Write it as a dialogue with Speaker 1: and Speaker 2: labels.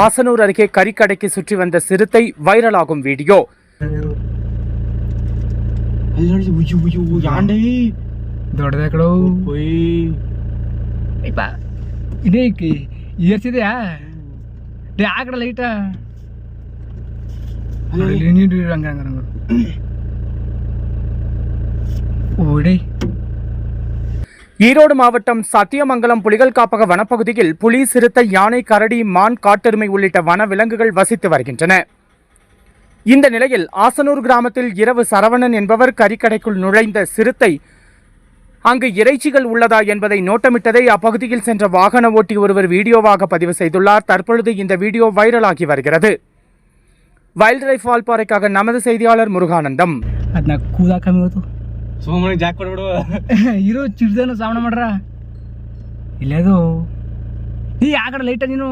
Speaker 1: ஆசனூர் அருகே கறிக்கடைக்கு சுற்றி வந்த சிறுத்தை வைரலாகும் வீடியோ.
Speaker 2: ఇదేకి ఇయర్సిదా డే
Speaker 3: ఆకడ
Speaker 2: లైటా రంగ రంగ రంగ ఓడే
Speaker 1: ஈரோடு மாவட்டம் சத்தியமங்கலம் புலிகள் காப்பக வனப்பகுதியில் புலி சிறுத்தை யானை கரடி மான் காட்டெருமை உள்ளிட்ட வனவிலங்குகள் வசித்து வருகின்றன. இந்த நிலையில் ஆசனூர் கிராமத்தில் இரவு சரவணன் என்பவர் கறிக்கடைக்குள் நுழைந்த சிறுத்தை அங்கு இறைச்சிகள் உள்ளதா? என்பதை நோட்டமிட்டதை அப்பகுதியில் சென்ற வாகன ஓட்டி ஒருவர் வீடியோவாக பதிவு செய்துள்ளார். தற்பொழுது இந்த வீடியோ வைரலாகி வருகிறது. வைல்ட் லைஃப் வால்பாறைக்காக நமது செய்தியாளர் முருகானந்தம்.
Speaker 2: ಹೋಯ್ತು
Speaker 3: ಜಾಕ್ ಕೊಡ್ಬಿಡು.
Speaker 2: ಇರೋ ಚಿಡ್ದನ ಸಾವಣ ಮಾಡ್ರ? ಇಲ್ಲೇದು? ಈ ಆ ಕಡೆ ಲೈಟ ನೀನು?